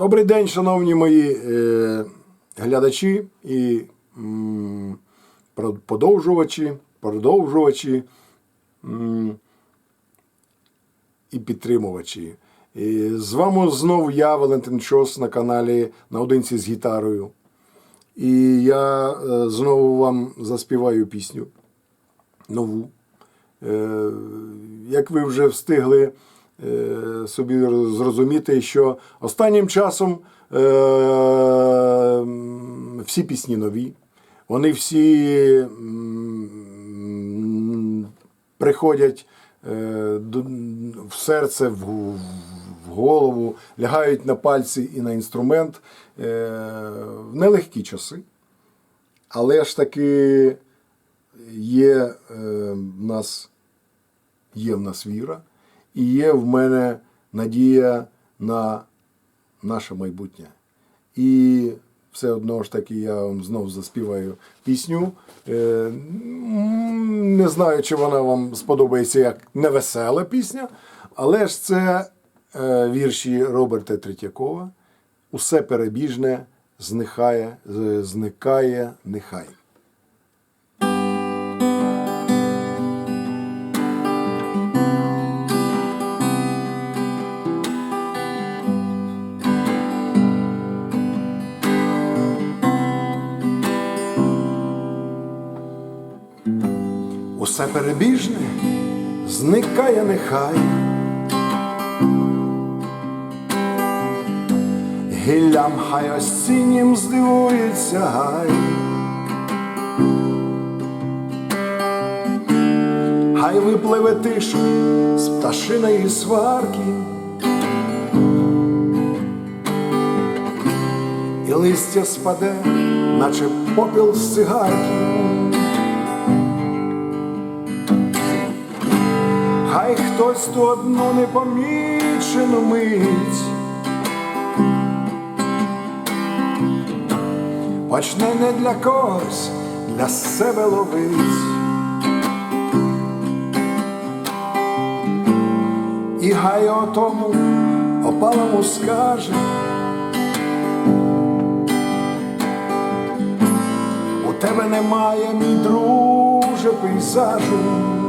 Добрий день, шановні мої е, глядачі і м, подовжувачі, продовжувачі м, і підтримувачі. І з вами знову я, Валентин Чос, на каналі Наодинці з гітарою. І я е, знову вам заспіваю пісню нову. Е, Як ви вже встигли собі зрозуміти, що останнім часом е, всі пісні нові, вони всі приходять е, в серце, в, голову, лягають на пальці і на інструмент е, в нелегкі часи. Але ж таки є е, в нас є в нас віра, і є в мене надія на наше майбутнє. І все одно ж таки я вам знов заспіваю пісню. Е, Не знаю, чи вона вам сподобається як невесела пісня, але ж це е, вірші Роберта Третьякова. Усе перебіжне зникає, зникає нехай. Усе перебіжне зникає нехай. Гіллям хай осіннім здивується гай. Хай випливе тиша з пташиної сварки. І листя спаде, наче попіл з цигарки. Хтось ту одну непомічену мить почне не для когось, для себе ловить. І хай отому опалому скаже. У тебе немає, мій друже, пейзажу.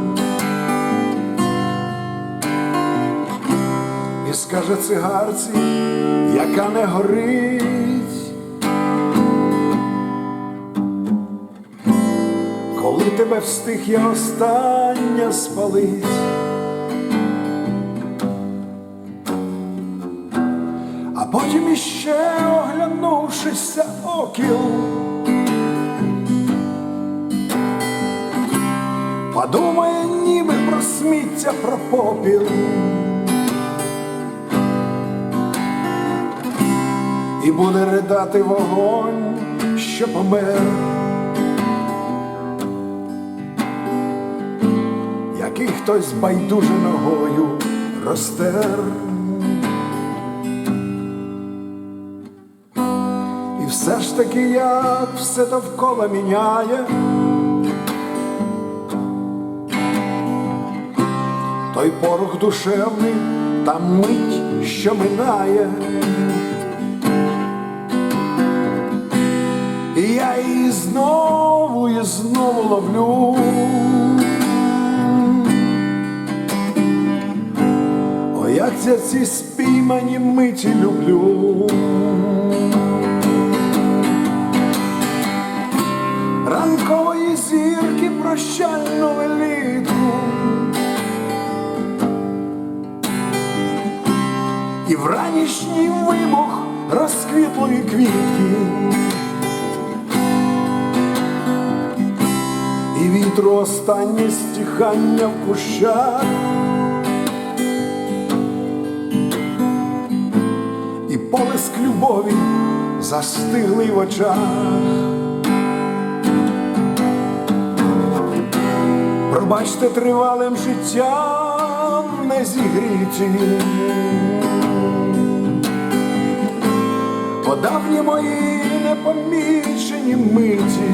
Скаже цигарці, яка не горить, коли тебе встиг я остання спалить. А потім іще оглянувшися окіл, подумає ніби про сміття, про попіл. І буде ридати вогонь, що помер. Який хтось байдуже ногою розтер. І все ж таки, як все довкола міняє, той порох душевний та мить, що минає. Ловлю. О, як я ці спіймані миті люблю. Ранкової зірки прощальну велику. І вранішній вибух розквітлої квітки. І вітру останнє стихання в кущах, і полиск любові застиглий в очах. Пробачте тривалим життям не зігріті. По давні мої непомічені миті.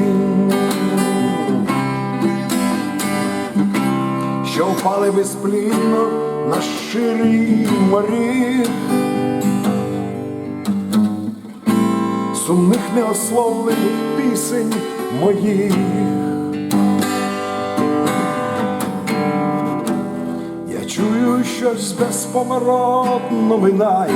Що впали безплінно на ширі морі. сумних неословлених пісень моїх. Я чую щось безповоротно минає.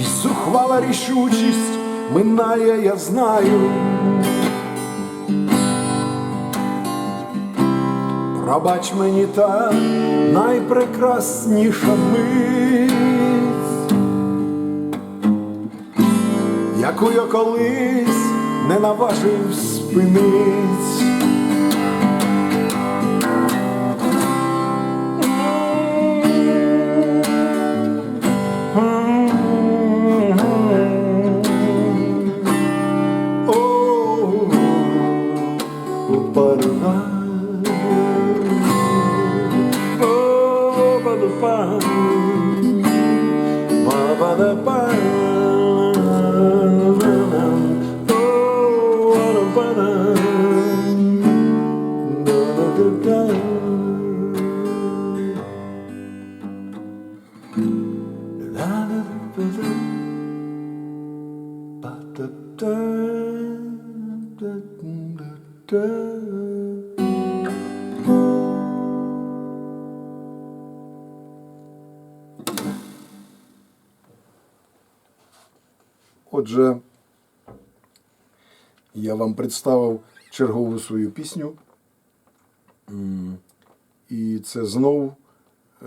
І зухвала рішучість минає, я знаю. Пробач мені та найпрекрасніша мить, яку я колись не наважив спинить. Отже, я вам представив чергову свою пісню. І це знов е,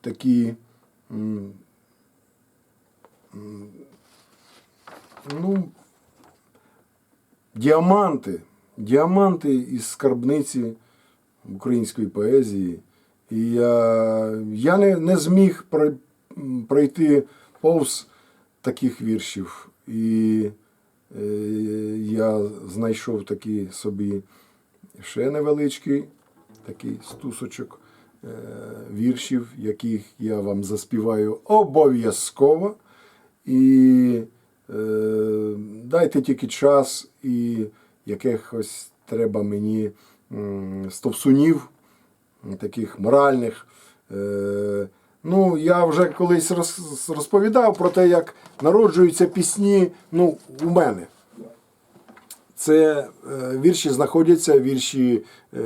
такі ну, діаманти, діаманти із скарбниці української поезії. І я, я не, не зміг пройти повз таких віршів. І е, я знайшов такий собі ще невеличкий такий стусочок е, віршів, яких я вам заспіваю обов'язково. І е, дайте тільки час, і якихось треба мені стовсунів, таких моральних. Е, ну, я вже колись розповідав про те, як народжуються пісні ну, у мене. Це е, вірші знаходяться, вірші е,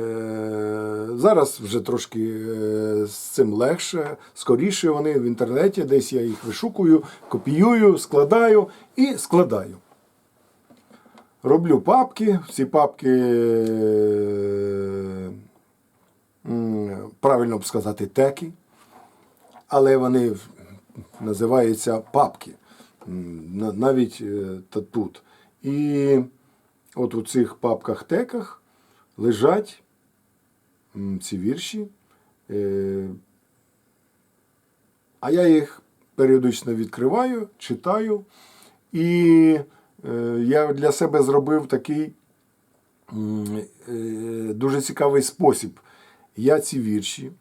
зараз вже трошки е, з цим легше, скоріше вони в інтернеті, десь я їх вишукую, копіюю, складаю і складаю. Роблю папки, ці папки, е, правильно б сказати, теки, але вони називаються папки. Навіть е, тут. І от у цих папках-теках лежать ці вірші. Е, А я їх періодично відкриваю, читаю. І я для себе зробив такий е, дуже цікавий спосіб. Я ці вірші,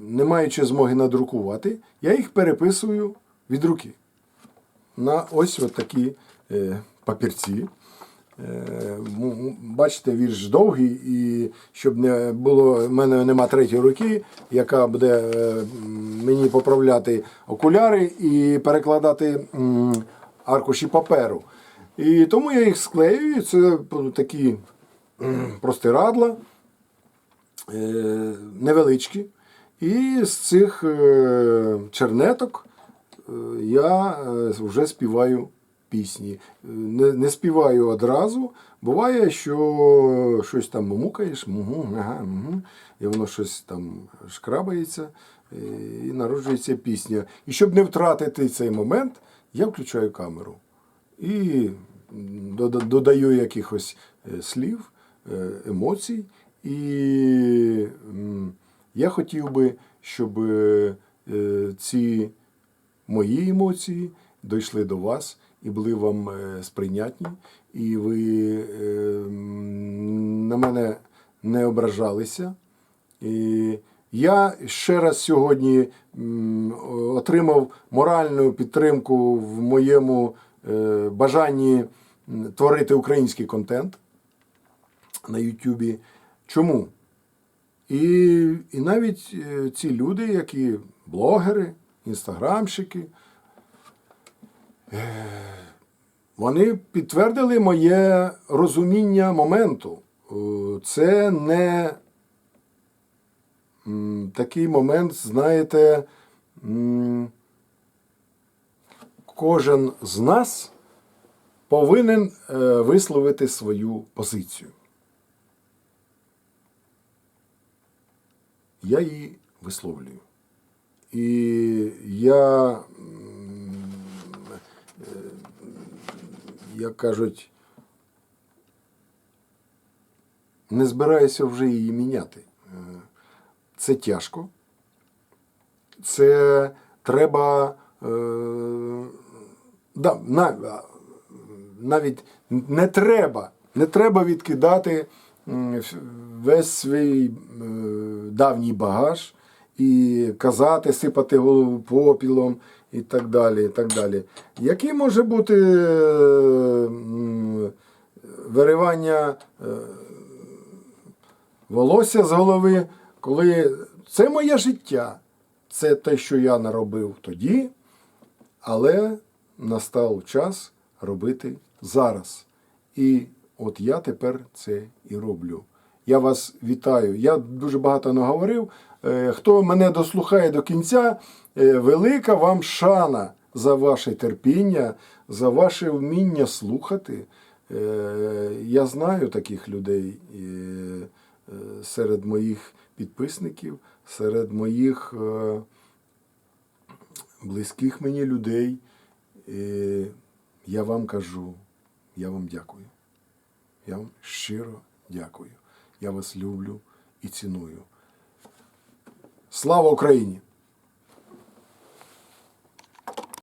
не маючи змоги надрукувати, я їх переписую від руки на ось такі е, папірці. Е, бачите, вірш довгий, і щоб не було, в мене нема третьої руки, яка буде е, мені поправляти окуляри і перекладати аркуші паперу. І тому я їх склеюю. Це такі простирадла, е, невеличкі. І з цих чернеток я вже співаю пісні. Е, Не, не співаю одразу. Буває, що щось там мумукаєш, мугу, ага, мугу, і воно щось там шкрабається, е, і народжується пісня. І щоб не втратити цей момент, я включаю камеру і додаю якихось е, слів, емоцій. І я хотів би, щоб ці мої емоції дійшли до вас і були вам е, сприйнятні, і ви е, на мене не ображалися. І я ще раз сьогодні отримав моральну підтримку в моєму е, бажанні творити український контент на Ютубі. Чому? І, і навіть ці люди, які блогери, інстаграмщики, вони підтвердили моє розуміння моменту. Е, Це не такий момент, знаєте, кожен з нас повинен е, висловити свою позицію. Я її висловлюю. І я, м, е, як кажуть, не збираюся вже її міняти. Е, Це тяжко. Це треба. Е, да, навіть не треба, не треба відкидати весь свій е, давній багаж і казати, сипати голову попілом і так далі. І так далі. Який може бути е, виривання е, волосся з голови, коли це моє життя, це те, що я наробив тоді, але настав час робити зараз. І от я тепер це і роблю. Я вас вітаю. Я дуже багато наговорив. Е, Хто мене дослухає до кінця, велика вам шана за ваше терпіння, за ваше вміння слухати. Е, Я знаю таких людей е, е, серед моїх підписників, серед моїх е, близьких мені людей. Е, Я вам кажу, я вам дякую. Я вам щиро дякую. Я вас люблю і ціную. Слава Україні!